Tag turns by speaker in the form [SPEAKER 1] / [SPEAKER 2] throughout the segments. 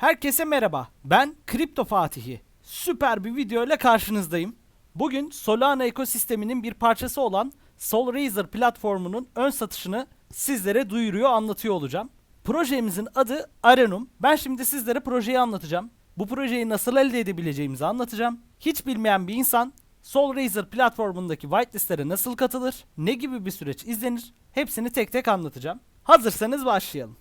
[SPEAKER 1] Herkese merhaba. Ben Kripto Fatihi. Süper bir video ile karşınızdayım. Bugün Solana ekosisteminin bir parçası olan Solrazer platformunun ön satışını sizlere duyuruyor, anlatıyor olacağım. Projemizin adı Arenum. Ben şimdi sizlere projeyi anlatacağım. Bu projeyi nasıl elde edebileceğimizi anlatacağım. Hiç bilmeyen bir insan Solrazer platformundaki whitelistlere nasıl katılır, ne gibi bir süreç izlenir, hepsini tek tek anlatacağım. Hazırsanız başlayalım.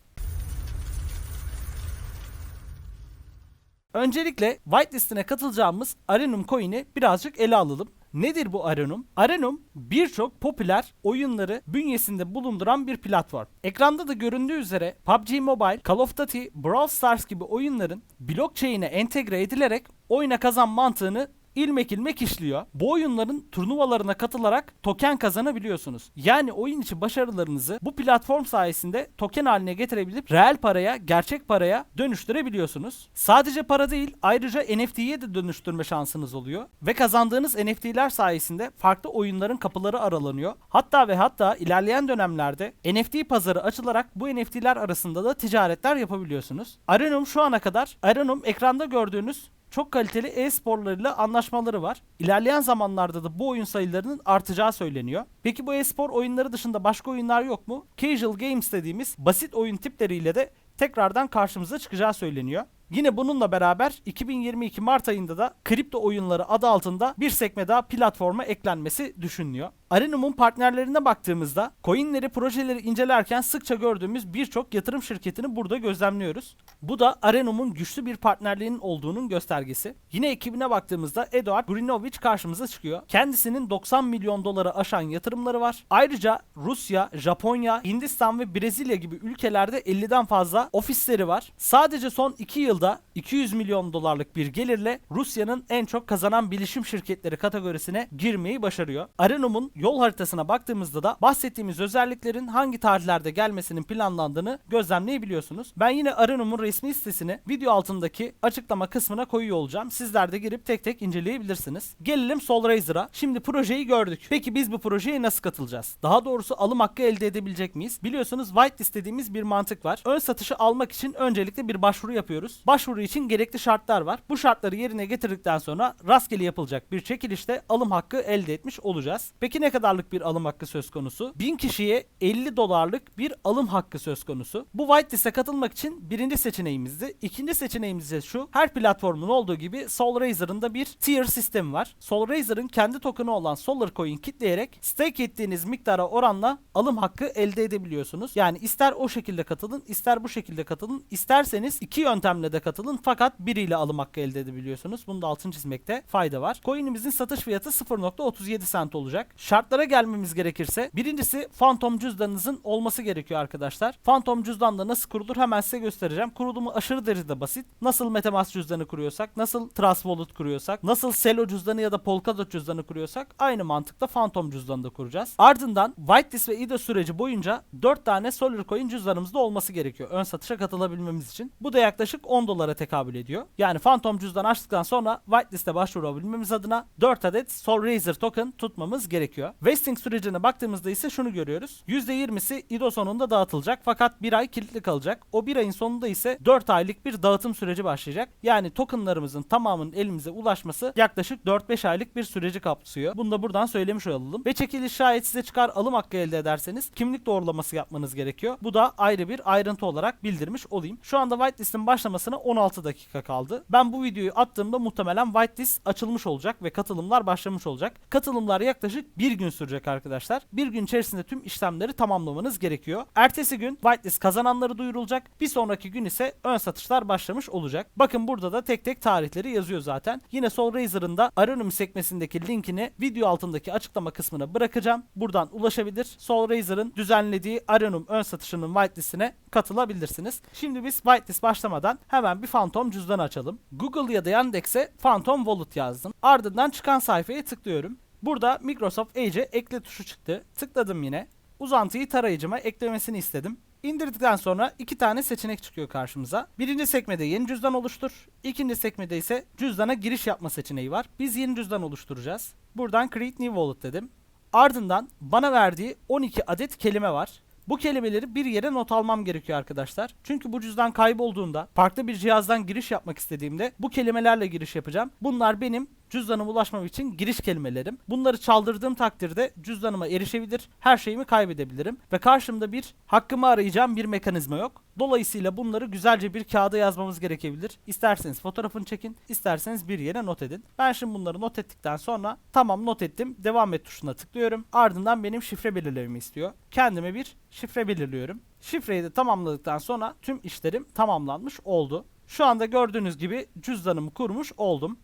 [SPEAKER 1] Öncelikle whitelist'ine katılacağımız Arenum coin'i birazcık ele alalım. Nedir bu Arenum? Arenum birçok popüler oyunları bünyesinde bulunduran bir platform. Ekranda da göründüğü üzere PUBG Mobile, Call of Duty, Brawl Stars gibi oyunların blockchain'e entegre edilerek oyuna kazan mantığını ilmek ilmek işliyor. Bu oyunların turnuvalarına katılarak token kazanabiliyorsunuz. Yani oyun içi başarılarınızı bu platform sayesinde token haline getirebilip reel paraya, gerçek paraya dönüştürebiliyorsunuz. Sadece para değil, ayrıca NFT'ye de dönüştürme şansınız oluyor. Ve kazandığınız NFT'ler sayesinde farklı oyunların kapıları aralanıyor. Hatta ve hatta ilerleyen dönemlerde NFT pazarı açılarak bu NFT'ler arasında da ticaretler yapabiliyorsunuz. Arenum şu ana kadar Arenum ekranda gördüğünüz çok kaliteli e-sporlarıyla anlaşmaları var. İlerleyen zamanlarda da bu oyun sayılarının artacağı söyleniyor. Peki bu e-spor oyunları dışında başka oyunlar yok mu? Casual games dediğimiz basit oyun tipleriyle de tekrardan karşımıza çıkacağı söyleniyor. Yine bununla beraber 2022 Mart ayında da kripto oyunları adı altında bir sekme daha platforma eklenmesi düşünülüyor. Arenum'un partnerlerine baktığımızda coinleri, projeleri incelerken sıkça gördüğümüz birçok yatırım şirketini burada gözlemliyoruz. Bu da Arenum'un güçlü bir partnerliğinin olduğunun göstergesi. Yine ekibine baktığımızda Eduard Grinovic karşımıza çıkıyor. Kendisinin 90 milyon dolara aşan yatırımları var. Ayrıca Rusya, Japonya, Hindistan ve Brezilya gibi ülkelerde 50'den fazla ofisleri var. Sadece son 2 yılda 200 milyon dolarlık bir gelirle Rusya'nın en çok kazanan bilişim şirketleri kategorisine girmeyi başarıyor. Arenum'un yol haritasına baktığımızda da bahsettiğimiz özelliklerin hangi tarihlerde gelmesinin planlandığını gözlemleyebiliyorsunuz. Ben yine Arenum'un resmi sitesini video altındaki açıklama kısmına koyuyor olacağım. Sizler de girip tek tek inceleyebilirsiniz. Gelelim Solrazer'a. Şimdi projeyi gördük. Peki biz bu projeye nasıl katılacağız? Daha doğrusu alım hakkı elde edebilecek miyiz? Biliyorsunuz whitelist dediğimiz bir mantık var. Ön satışı almak için öncelikle bir başvuru yapıyoruz. Başvuru için gerekli şartlar var. Bu şartları yerine getirdikten sonra rastgele yapılacak bir çekilişte alım hakkı elde etmiş olacağız. Peki ne kadarlık bir alım hakkı söz konusu? 1000 kişiye 50 dolarlık bir alım hakkı söz konusu. Bu whitelist'e katılmak için birinci seçeneğimizdi. İkinci seçeneğimiz de şu. Her platformun olduğu gibi Solrazer'ın da bir tier sistemi var. Solrazer'ın kendi token'ı olan Solar Coin kitleyerek stake ettiğiniz miktara oranla alım hakkı elde edebiliyorsunuz. Yani ister o şekilde katılın, ister bu şekilde katılın. İsterseniz iki yöntemle de katılın fakat biriyle alım hakkı elde edebiliyorsunuz. Bunu da altın çizmekte fayda var. Coin'imizin satış fiyatı 0.37 cent olacak. Şartlara gelmemiz gerekirse birincisi Phantom cüzdanınızın olması gerekiyor arkadaşlar. Phantom cüzdan da nasıl kurulur hemen size göstereceğim. Kurulumu aşırı derecede basit. Nasıl Metamask cüzdanı kuruyorsak, nasıl Trust Wallet kuruyorsak, nasıl Celo cüzdanı ya da Polkadot cüzdanı kuruyorsak aynı mantıkta Phantom cüzdanı da kuracağız. Ardından whitelist ve IDO süreci boyunca 4 tane Solar Coin cüzdanımızda olması gerekiyor. Ön satışa katılabilmemiz için. Bu da yaklaşık 10 dolara tekabül ediyor. Yani Phantom cüzdan açtıktan sonra whitelist'e başvurabilmemiz adına 4 adet Solrazer token tutmamız gerekiyor. Vesting sürecine baktığımızda ise şunu görüyoruz. %20'si IDO sonunda dağıtılacak fakat bir ay kilitli kalacak. O bir ayın sonunda ise 4 aylık bir dağıtım süreci başlayacak. Yani tokenlarımızın tamamının elimize ulaşması yaklaşık 4-5 aylık bir süreci kapsıyor. Bunu da buradan söylemiş olalım. Ve çekiliş şayet size çıkar alım hakkı elde ederseniz kimlik doğrulaması yapmanız gerekiyor. Bu da ayrı bir ayrıntı olarak bildirmiş olayım. Şu anda whitelist'in başlamasına 16 dakika kaldı. Ben bu videoyu attığımda muhtemelen whitelist açılmış olacak ve katılımlar başlamış olacak. Katılımlar yaklaşık bir gün sürecek arkadaşlar. Bir gün içerisinde tüm işlemleri tamamlamanız gerekiyor. Ertesi gün whitelist kazananları duyurulacak. Bir sonraki gün ise ön satışlar başlamış olacak. Bakın burada da tek tek tarihleri yazıyor zaten. Yine Solrazer'ın da Arenum sekmesindeki linkini video altındaki açıklama kısmına bırakacağım. Buradan ulaşabilir. Solrazer'ın düzenlediği Arenum ön satışının whitelist'ine katılabilirsiniz. Şimdi biz whitelist başlamadan hemen bir Phantom cüzdanı açalım. Google ya da Yandex'e Phantom Wallet yazdım. Ardından çıkan sayfaya tıklıyorum. Burada Microsoft Edge'e ekle tuşu çıktı. Tıkladım yine. Uzantıyı tarayıcıma eklemesini istedim. İndirdikten sonra iki tane seçenek çıkıyor karşımıza. Birinci sekmede yeni cüzdan oluştur. İkinci sekmede ise cüzdana giriş yapma seçeneği var. Biz yeni cüzdan oluşturacağız. Buradan Create New Wallet dedim. Ardından bana verdiği 12 adet kelime var. Bu kelimeleri bir yere not almam gerekiyor arkadaşlar. Çünkü bu cüzdan kaybolduğunda farklı bir cihazdan giriş yapmak istediğimde bu kelimelerle giriş yapacağım. Bunlar benim cüzdanıma ulaşmam için giriş kelimelerim. Bunları çaldırdığım takdirde cüzdanıma erişebilir, her şeyimi kaybedebilirim ve karşımda bir hakkımı arayacağım bir mekanizma yok. Dolayısıyla bunları güzelce bir kağıda yazmamız gerekebilir. İsterseniz fotoğrafını çekin, isterseniz bir yere not edin. Ben şimdi bunları not ettikten sonra tamam not ettim, devam et tuşuna tıklıyorum. Ardından benim şifre belirlememi istiyor. Kendime bir şifre belirliyorum. Şifreyi de tamamladıktan sonra tüm işlerim tamamlanmış oldu. Şu anda gördüğünüz gibi cüzdanımı kurmuş oldum.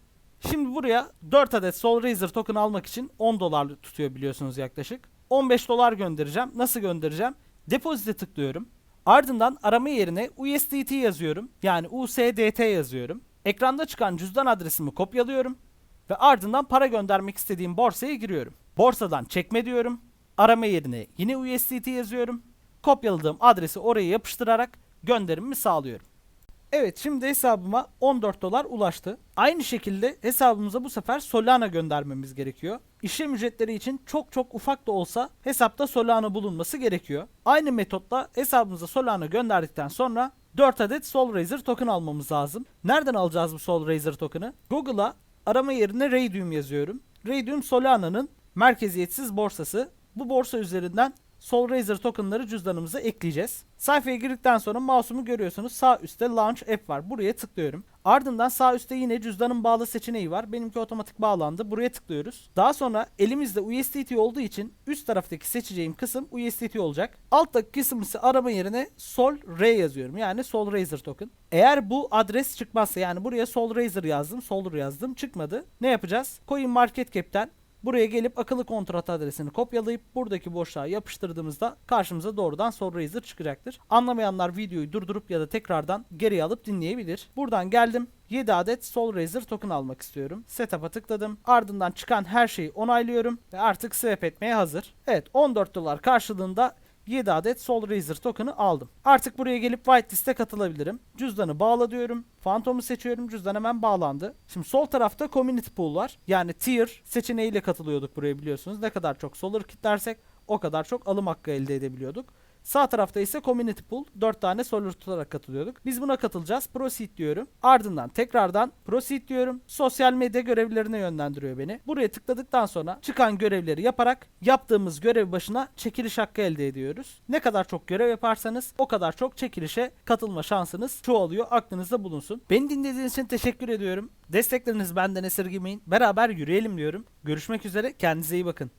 [SPEAKER 1] Şimdi buraya 4 adet Soul Razer token almak için 10 dolar tutuyor biliyorsunuz yaklaşık. 15 dolar göndereceğim. Nasıl göndereceğim? Depozite tıklıyorum. Ardından arama yerine USDT yazıyorum. Yani USDT yazıyorum. Ekranda çıkan cüzdan adresimi kopyalıyorum. Ve ardından para göndermek istediğim borsaya giriyorum. Borsadan çekme diyorum. Arama yerine yine USDT yazıyorum. Kopyaladığım adresi oraya yapıştırarak gönderimimi sağlıyorum. Evet şimdi hesabıma 14 dolar ulaştı. Aynı şekilde hesabımıza bu sefer Solana göndermemiz gerekiyor. İşlem ücretleri için çok çok ufak da olsa hesapta Solana bulunması gerekiyor. Aynı metotla hesabımıza Solana gönderdikten sonra 4 adet Sol Razer token almamız lazım. Nereden alacağız bu Sol Razer token'ı? Google'a arama yerine Radium yazıyorum. Radium Solana'nın merkeziyetsiz borsası. Bu borsa üzerinden Sol Razer tokenları cüzdanımıza ekleyeceğiz. Sayfaya girdikten sonra mouse'umu görüyorsunuz. Sağ üstte Launch App var. Buraya tıklıyorum. Ardından sağ üstte yine cüzdanın bağlı seçeneği var. Benimki otomatik bağlandı. Buraya tıklıyoruz. Daha sonra elimizde USDT olduğu için üst taraftaki seçeceğim kısım USDT olacak. Alttaki kısım ise arama yerine Sol R yazıyorum. Yani Sol Razer token. Eğer bu adres çıkmazsa yani buraya Sol Razer yazdım, Solar yazdım çıkmadı. Ne yapacağız? Coin Market Cap'ten Buraya gelip akıllı kontrat adresini kopyalayıp buradaki boşluğa yapıştırdığımızda karşımıza doğrudan Soul Razer çıkacaktır. Anlamayanlar videoyu durdurup ya da tekrardan geriye alıp dinleyebilir. Buradan geldim. 7 adet Soul Razer token almak istiyorum. Setup'a tıkladım. Ardından çıkan her şeyi onaylıyorum ve artık swap etmeye hazır. Evet 14 dolar karşılığında 7 adet Soul Razer token'ı aldım. Artık buraya gelip whitelist'e katılabilirim. Cüzdanı bağla diyorum. Phantom'u seçiyorum. Cüzdan hemen bağlandı. Şimdi sol tarafta Community Pool var. Yani tier seçeneğiyle katılıyorduk buraya biliyorsunuz. Ne kadar çok Solar kitlersek o kadar çok alım hakkı elde edebiliyorduk. Sağ tarafta ise Community Pool 4 tane Solar tutarak katılıyorduk. Biz buna katılacağız. Proceed diyorum. Ardından tekrardan Proceed diyorum. Sosyal medya görevlerine yönlendiriyor beni. Buraya tıkladıktan sonra çıkan görevleri yaparak yaptığımız görev başına çekiliş hakkı elde ediyoruz. Ne kadar çok görev yaparsanız o kadar çok çekilişe katılma şansınız çoğalıyor. Aklınızda bulunsun. Beni dinlediğiniz için teşekkür ediyorum. Destekleriniz benden esirgemeyin. Beraber yürüyelim diyorum. Görüşmek üzere. Kendinize iyi bakın.